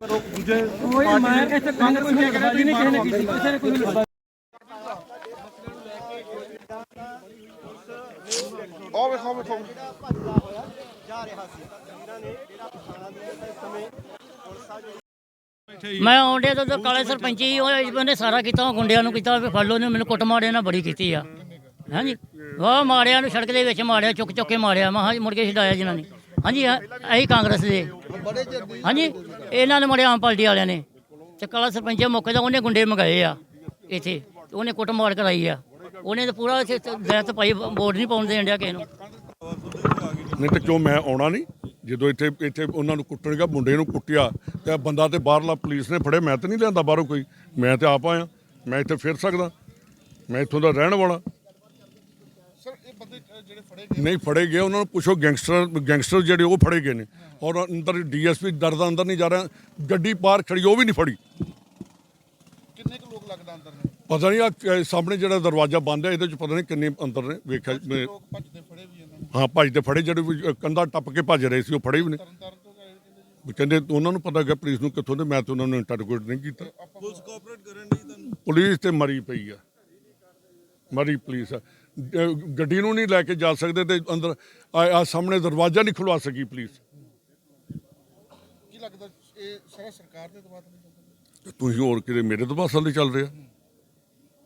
ਦੂਜੇ ਕੋਈ ਮੈਂ ਇੱਥੇ ਕਾਂਗਰਸ ਨੇ ਲੜਾਈ ਨਹੀਂ ਕਿਸੇ ਨੇ ਕੀਤੀ ਕਿਸੇ ਨੇ ਕੋਈ ਨਹੀਂ ਲੜਾਈ ਆਹ ਵੇਖੋ ਵੇਖੋ। ਮੈਂ ਆਉਂਦੇ ਤੋਂ ਕਾਲੇ ਸਰਪੰਚੀ ਉਹ ਉਹਨੇ ਸਾਰਾ ਕੀਤਾ ਉਹ ਗੁੰਡਿਆਂ ਨੂੰ ਕੀਤਾ ਲਓ ਨੇ ਮੈਨੂੰ ਕੁੱਟ ਮਾਰਿਆ ਨਾ ਬੜੀ ਕੀਤੀ ਆ। ਹਾਂਜੀ। ਵਾਹ ਮਾਰਿਆ ਨੂੰ ਸੜਕ ਦੇ ਵਿੱਚ ਮਾਰਿਆ ਚੁੱਕ ਚੁੱਕ ਕੇ ਮਾਰਿਆ ਮੈਂ ਹਾਂਜੀ ਮੁੜ ਕੇ ਛਡਾਇਆ ਜਿਨ੍ਹਾਂ ਨੇ। ਹਾਂਜੀ ਇਹੀ ਕਾਂਗਰਸ ਦੇ। ਹਾਂਜੀ, ਇਹਨਾਂ ਨੇ ਮਾਰਿਆ ਆਮ ਪਾਰਟੀ ਵਾਲਿਆਂ ਨੇ। ਤੇ ਕਾਲਾ ਸਰਪੰਚ ਮੌਕੇ ਦਾ ਉਹਨੇ ਗੁੰਡੇ ਮੰਗਾਏ ਆ, ਇੱਥੇ। ਤੇ ਉਹਨੇ ਕੁੱਟਮਾਰ ਕਰਾਈ ਆ। ਉਹਨੇ ਤਾਂ ਪੂਰਾ ਦੈਤ ਪਾਈ, ਵੋਟ ਨਹੀਂ ਪਾਉਣ ਦੇਣ ਡਿਆ ਕਿਸੇ ਨੂੰ। ਨਹੀਂ ਤੇ ਕਿਉਂ ਮੈਂ ਆਉਣਾ ਨਹੀਂ? ਜਦੋਂ ਇੱਥੇ ਇੱਥੇ ਉਹਨਾਂ ਨੂੰ ਕੁੱਟਣਗਾ ਮੁੰਡੇ ਨੂੰ ਕੁੱਟਿਆ, ਤੇ ਆਹ ਬੰਦਾ ਤੇ ਬਾਹਰਲਾ ਪੁਲਿਸ ਨੇ ਫੜੇ ਮੈਂ ਤਾਂ ਨਹੀਂ ਲਿਆਂਦਾ ਬਾਹਰੋਂ ਕੋਈ। ਮੈਂ ਤੇ ਆਪ ਆਇਆ, ਮੈਂ ਇੱਥੇ ਫਿਰ ਸਕਦਾ। ਮੈਂ ਇੱਥੋਂ ਦਾ ਰਹਿਣ ਵਾਲਾ ਸਰ ਇਹ ਬੰਦੇ ਅ, ਜਿਹੜੇ ਫੜੇ ਨਹੀਂ ਫੜੇ ਗਏ ਉਹਨਾਂ ਨੂੰ ਪੁੱਛੋ ਗੈਂਗਸਟਰ ਗੈਂਗਸਟਰ ਜਿਹੜੇ ਉਹ ਫੜੇ ਗਏ ਨੇ। ਔਰ ਅੰਦਰ ਡੀਐਸਪੀ ਦਰਦਾ ਅੰਦਰ ਨਹੀਂ ਜਾ ਰਿਹਾ। ਗੱਡੀ ਪਾਰ ਖੜੀ ਉਹ ਵੀ ਨਹੀਂ ਫੜੀ। ਕਿੰਨੇ ਕੁ ਲੋਕ ਲੱਗਦਾ ਅੰਦਰ ਨੇ? ਪਤਾ ਨਹੀਂ ਆ ਸਾਹਮਣੇ ਜਿਹੜਾ ਦਰਵਾਜ਼ਾ ਬੰਦ ਹੈ ਇਹਦੇ ਚ ਪਤਾ ਨਹੀਂ ਕਿੰਨੇ ਅੰਦਰ ਨੇ ਵੇਖਿਆ ਮੈਂ- ਲੋਕ ਭੱਜਦੇ ਫੜੇ ਵੀ ਇਹਨਾਂ ਨੂੰ। ਹਾਂ ਭੱਜਦੇ ਫੜੇ ਜਿਹੜੇ ਵੀ ਕੰਧਾ ਟੱਪ ਕੇ ਭੱਜ ਰਹੇ ਸੀ ਉਹ ਫੜੇ ਵੀ ਨੇ। ਤਰਨ ਤਾਰਨ ਤੋਂ ਗਏ ਕਹਿੰਦੇ ਜੀ? ਵੀ ਕਹਿੰਦੇ ਉਹਨਾਂ ਨੂੰ ਪਤਾ ਹੈਗਾ ਪੁਲਿਸ ਨੂੰ ਕਿੱਥੋਂ ਦੇ ਮੈਂ ਤਾਂ ਉਹਨਾਂ ਨੂੰ ਇੰਟਰੋਗੇਟ ਨਹੀਂ ਕੀਤਾ। ਪੁਲਿਸ ਕੋਆਪਰੇਟ ਕਰਨ ਦੀ ਤੁਹਾਨੂੰ ਪੁਲਿਸ ਤੇ ਮਰੀ ਪਈ ਆ। ਮਰੀ ਪੁਲਿਸ। ਗੱਡੀ ਨੂੰ ਨਹੀਂ ਲੈ ਕੇ ਜਾ ਸਕਦੇ ਤੇ ਅੰਦਰ ਆ ਸਾਹਮਣੇ ਦਰਵਾਜ਼ਾ ਨਹੀਂ ਖੁਲਵਾ ਸਕੀ ਪੁਲਿਸ। ਕੀ ਲੱਗਦਾ ਇਹ ਸਾਰਾ ਸਰਕਾਰ ਦੇ ਦਬਾਅ ਤੇ ਤੁਸੀਂ ਹੋਰ ਕਿਤੇ ਮੇਰੇ ਤੋਂ ਬਾਸਲ ਦੇ ਚੱਲ ਰਿਹਾ?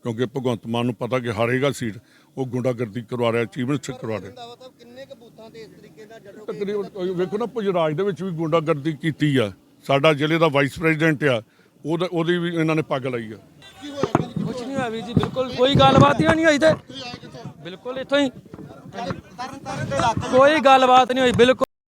ਕਿਉਂਕਿ ਭਗਵੰਤ ਮਾਨ ਨੂੰ ਪਤਾ ਕਿ ਹਾਰੇਗਾ ਸੀਟ ਉਹ ਗੁੰਡਾਗਰਦੀ ਕਰਵਾ ਰਿਹਾ ਚੀਫ ਮਿਨਿਸਟਰ ਕਰਵਾ ਰਿਹਾ। ਕਿੰਨੇ ਕੁ ਬੂਥਾਂ ਤੇ ਇਸ ਤਰੀਕੇ ਨਾਲ ਜਦੋਂ ਤਕਰੀਬਨ ਵੇਖੋ ਨਾ ਪੁਜਰਾਜ ਦੇ ਵਿੱਚ ਵੀ ਗੁੰਡਾਗਰਦੀ ਕੀਤੀ ਆ। ਸਾਡਾ ਜ਼ਿਲ੍ਹੇ ਦਾ ਵਾਈਸ ਪ੍ਰੈਜ਼ੀਡੈਂਟ ਆ ਉਹਦਾ ਉਹਦੀ ਵੀ ਇਹਨਾਂ ਨੇ ਪੱਗ ਲਾਈ ਆ ਕੀ ਹੋਇਆ ਕਿ ਜੀ ਕੁਝ ਨਹੀਂ ਹੋਇਆ ਵੀਰ ਜੀ ਬਿਲਕੁਲ ਕੋਈ ਗੱਲਬਾਤ ਹੀ ਨਹੀਂ ਹੋਈ ਤੇ। ਬਿਲਕੁਲ ਇੱਥੋਂ ਹੀ। ਕੋਈ ਗੱਲਬਾਤ ਨਹੀਂ ਹੋਈ ਬਿਲਕੁਲ।